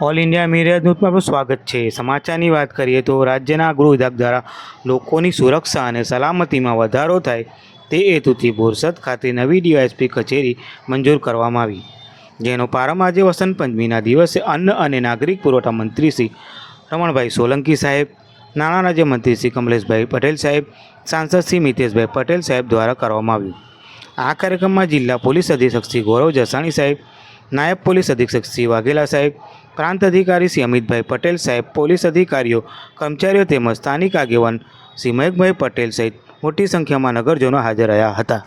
All India media ન્યૂઝમાં આપણું સ્વાગત છે. સમાચારની વાત કરીએ તો રાજ્યના ગૃહ વિભાગ દ્વારા લોકોની સુરક્ષા અને સલામતીમાં વધારો થાય તે હેતુથી બોરસદ ખાતે નવી ડીવાયએસપી કચેરી મંજૂર કરવામાં આવી. જેનો પ્રારંભ આજે વસંત પંચમીના દિવસે અન્ન અને નાગરિક પુરવઠા મંત્રી શ્રી રમણભાઈ સોલંકી સાહેબ, નાણાં રાજ્યમંત્રી શ્રી કમલેશભાઈ પટેલ સાહેબ, સાંસદ શ્રી મિતેશભાઈ પટેલ સાહેબ દ્વારા કરવામાં આવ્યું. આ કાર્યક્રમમાં જિલ્લા પોલીસ અધિક્ષક શ્રી ગૌરવ જસાણી સાહેબ, નાયબ પોલીસ અધિક્ષક શ્રી વાઘેલા સાહેબ પ્રાંત અધિકારી શ્રી અમિતભાઈ પટેલ સાહેબ, પોલીસ અધિકારીઓ, કર્મચારીઓ તેમજ સ્થાનિક આગેવાન શ્રી મયંકભાઈ પટેલ સહિત મોટી સંખ્યામાં નગરજનો હાજર રહ્યા હતા.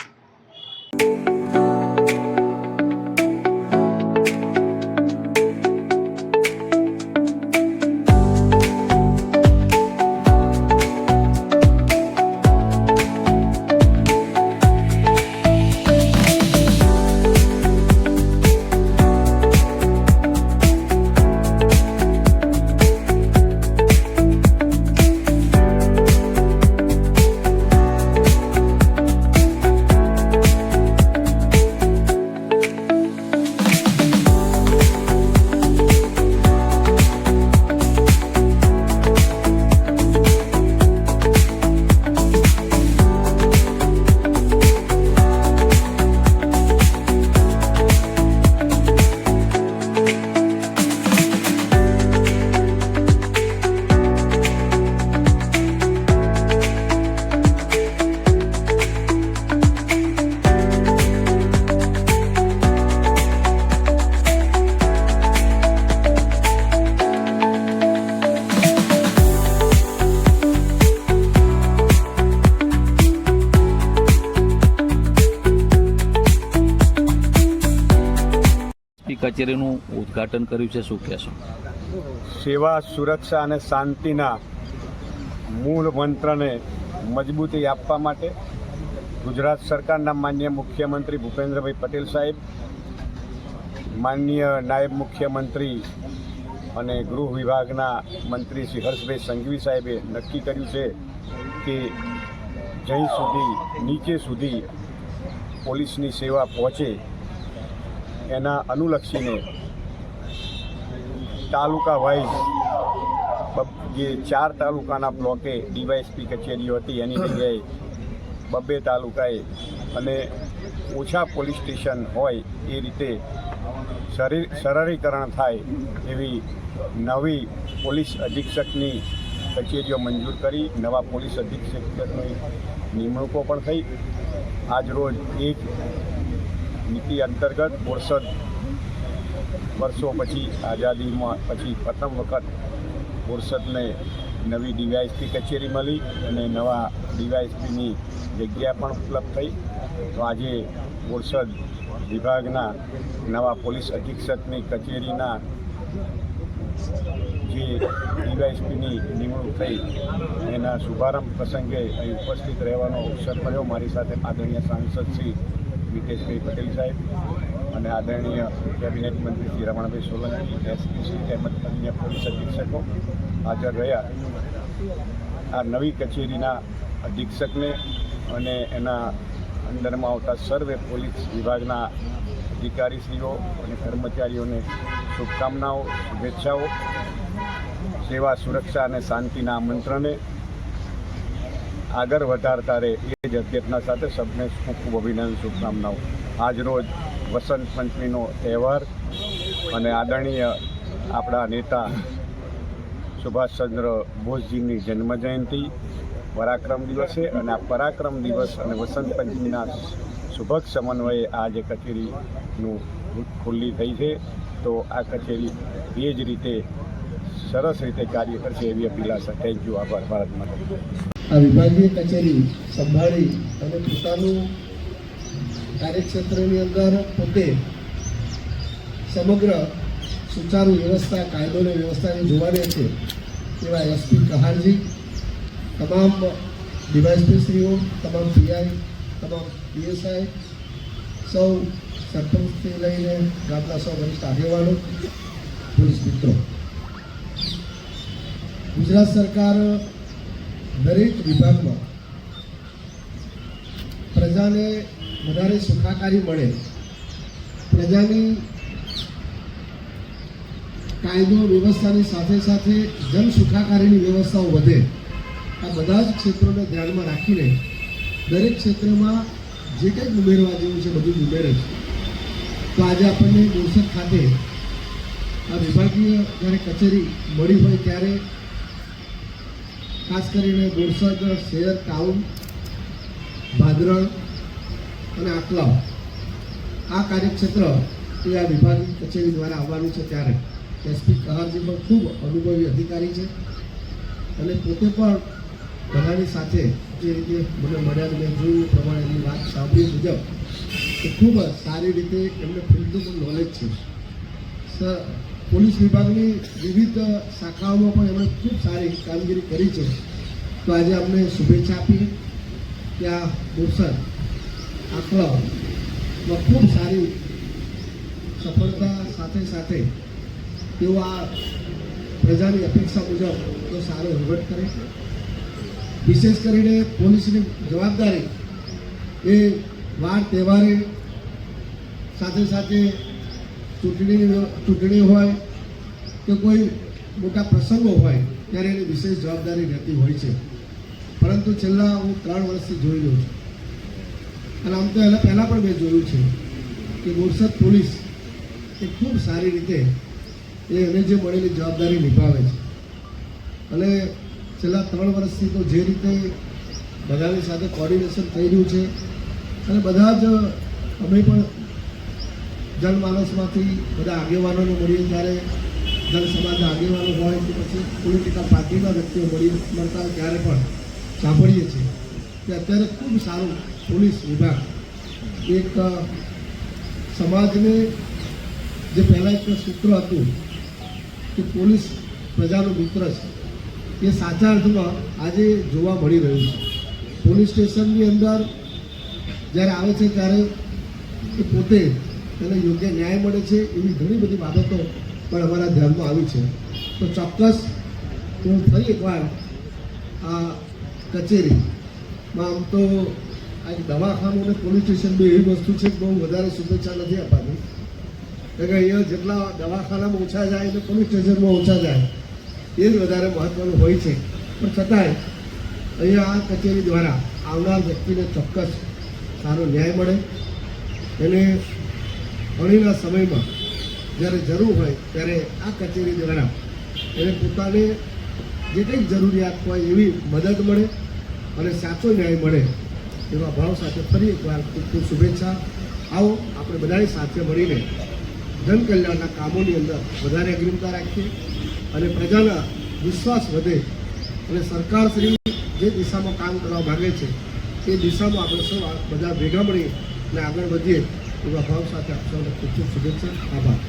કચેરીનું ઉદ્ઘાટન કર્યું છે, શું કહેશો? સેવા, સુરક્ષા અને શાંતિના મૂળ મંત્રને મજબૂતી આપવા માટે ગુજરાત સરકારના માન્ય મુખ્યમંત્રી ભૂપેન્દ્રભાઈ પટેલ સાહેબ, માનનીય નાયબ મુખ્યમંત્રી અને ગૃહ વિભાગના મંત્રી શ્રી હર્ષભાઈ સંઘવી સાહેબે નક્કી કર્યું છે કે જ્યાં સુધી, નીચે સુધી પોલીસની સેવા પહોંચે એના અનુલક્ષીને તાલુકા વાઇઝ જે ચાર તાલુકાના બ્લોકે ડીવાયએસપી કચેરીઓ હતી, એની જગ્યાએ બબ્બે તાલુકાએ અને ઓછા પોલીસ સ્ટેશન હોય એ રીતે સરળીકરણ થાય એવી નવી પોલીસ અધિક્ષકની કચેરીઓ મંજૂર કરી. નવા પોલીસ અધિક્ષકની નિમણૂકો પણ થઈ. આજરોજ એક નીતિ અંતર્ગત બોરસદ વર્ષો પછી આઝાદીમાં પછી પ્રથમ વખત બોરસદને નવી ડીવાયએસપી કચેરી મળી અને નવા ડીવાયએસપીની જગ્યા પણ ઉપલબ્ધ થઈ. તો આજે બોરસદ વિભાગના નવા પોલીસ અધિક્ષકની કચેરીના જે ડીવાયએસપીની નિમણૂક થઈ એના શુભારંભ પ્રસંગે અહીં ઉપસ્થિત રહેવાનો અવસર મળ્યો. મારી સાથે આદરણીય સાંસદ શ્રી મિતેશભાઈ પટેલ સાહેબ અને આદરણીય કેબિનેટ મંત્રી શ્રી રમણભાઈ સોલંકી એસપીસી તેમજ અન્ય પોલીસ અધિક્ષકો હાજર રહ્યા. આ નવી કચેરીના અધિક્ષકને અને એના અંદરમાં આવતા સર્વે પોલીસ વિભાગના અધિકારીશ્રીઓ અને કર્મચારીઓને શુભકામનાઓ, શુભેચ્છાઓ. સેવા, સુરક્ષા અને શાંતિના મંત્રને આગળ વધારતા રહે એ જ અધ્યક્ષના સાથે સૌને ખૂબ ખૂબ અભિનંદન, શુભકામનાઓ. આજરોજ વસંત પંચમીનો તહેવાર અને આદરણીય આપણા નેતા સુભાષચંદ્ર બોઝજીની જન્મજયંતિ, પરાક્રમ દિવસે અને આ પરાક્રમ દિવસ અને વસંત પંચમીના શુભક સમન્વયે આ જે કચેરીનું ખુલ્લી થઈ છે. તો આ કચેરી એ જ રીતે સરસ રીતે કાર્ય કરશે એવી આશા થેન્ક યુ આભાર. ભારત માટે આ વિભાગીય કચેરી સંભાળી અને પોતાનું કાર્યક્ષેત્રની અંદર પોતે સમગ્ર સુચારુ વ્યવસ્થા, કાયદો અને વ્યવસ્થાને જોવાને છે એવા એસપી કહારજી, તમામ ડીવાયસપીશ્રીઓ તમામ પીઆઈ, તમામ પીએસઆઈ, સૌ સરપંચથી લઈને ગામના સૌ વરિષ્ઠ આગેવાનો, પોલીસ મિત્રો. ગુજરાત સરકાર દરેક વિભાગમાં પ્રજાને વધારે સુખાકારી મળે. પ્રજાની કાયદો, વ્યવસ્થાની સાથે સાથે જન સુખાકારીની વ્યવસ્થાઓ વધે. આ બધા જ ક્ષેત્રોને ધ્યાનમાં રાખીને દરેક ક્ષેત્રમાં જે કંઈક ઉમેરવા જેવું છે બધું જ ઉમેરે છે. તો આજે આપણને બોરસદ ખાતે આ વિભાગીય જ્યારે કચેરી મળી હોય ત્યારે ખાસ કરીને બોરસદ શહેર ટાઉન ભાદરણ અને આકલાવ. આ કાર્યક્ષેત્ર એ આ વિભાગની કચેરી દ્વારા આવવાનું છે ત્યારે એસપી કહારજી પણ ખૂબ અનુભવી અધિકારી છે અને પોતે પણ બધાની સાથે જે રીતે મને મળ્યા મેં જોયું એ પ્રમાણે એમની વાત સાંભળી મુજબ કે ખૂબ સારી રીતે એમને ફિલ્ડનું પણ નોલેજ છે. સર પોલીસ વિભાગની વિવિધ શાખાઓમાં પણ એમણે ખૂબ સારી કામગીરી કરી છે. તો આજે અમને શુભેચ્છા આપી કે આ બોરસદ આંકડાઓમાં ખૂબ સારી સફળતા સાથે સાથે તેઓ આ પ્રજાની અપેક્ષા મુજબ તો સારો વહીવટ કરે વિશેષ કરીને પોલીસની જવાબદારી એ વાર તહેવારે સાથે સાથે ચૂંટણીની વ્ય- ચૂંટણી હોય કે કોઈ મોટા પ્રસંગો હોય, ત્યારે એની વિશેષ જવાબદારી રહેતી હોય છે. પરંતુ છેલ્લા હું ત્રણ વર્ષથી જોઈ રહ્યો છું. અને આમ તો એના પહેલાં પણ મેં જોયું છે કે બોરસદ પોલીસ એ ખૂબ સારી રીતે એ એને જે મળેલી જવાબદારી નિભાવે છે. અને છેલ્લા ત્રણ વર્ષથી તો જે રીતે બધાની સાથે કોર્ડિનેશન થઈ રહ્યું છે અને બધા જ અમે પણ જનમાનસમાંથી બધા આગેવાનોને મળીએ ત્યારે જનસમાજના આગેવાનો હોય કે પછી પોલિટિકલ પાર્ટીના વ્યક્તિઓ મળી મળતા ત્યારે પણ સાંભળીએ છીએ કે અત્યારે ખૂબ સારું પોલીસ વિભાગ એક સમાજને જે પહેલાં એક સૂત્ર હતું કે પોલીસ પ્રજાનો મિત્ર છે, એ સાચા અર્થમાં આજે જોવા મળી રહ્યું છે. પોલીસ સ્ટેશનની અંદર જ્યારે આવે છે ત્યારે એ પોતે તેને યોગ્ય ન્યાય મળે છે એવી ઘણી બધી બાબતો પણ અમારા ધ્યાનમાં આવી છે. તો ચોક્કસ હું ફરી એકવાર આ કચેરીમાં આમ તો આ દવાખાનું અને પોલીસ સ્ટેશન બે એવી વસ્તુ છે કે બહુ વધારે શુભેચ્છા નથી આપવાની. કારણ કે અહીંયા જેટલા દવાખાનામાં ઓછા જાય તો પોલીસ સ્ટેશનમાં ઓછા જાય. એ જ વધારે મહત્ત્વનું હોય છે. પણ છતાંય અહીંયા આ કચેરી દ્વારા આવનાર વ્યક્તિને ચોક્કસ સારો ન્યાય મળે. એને અણીના સમયમાં જ્યારે જરૂર હોય ત્યારે આ કચેરી દ્વારા એને પોતાને જે કંઈક જરૂરિયાત હોય એવી મદદ મળે અને સાચો ન્યાય મળે એવા ભાવ સાથે ફરી એકવાર ખૂબ ખૂબ શુભેચ્છા. આવો, આપણે બધાએ સાથે મળીને જનકલ્યાણના કામોની અંદર વધારે અગ્રિમતા રાખીએ અને પ્રજાના વિશ્વાસ વધે અને સરકારશ્રી જે દિશામાં કામ કરવા માગે છે, એ દિશામાં આપણે સૌ બધા ભેગા મળી અને આગળ વધીએ. એવા ભાવ સાથે આપ સૌને ખૂબ ખૂબ શુભેચ્છા. આભાર.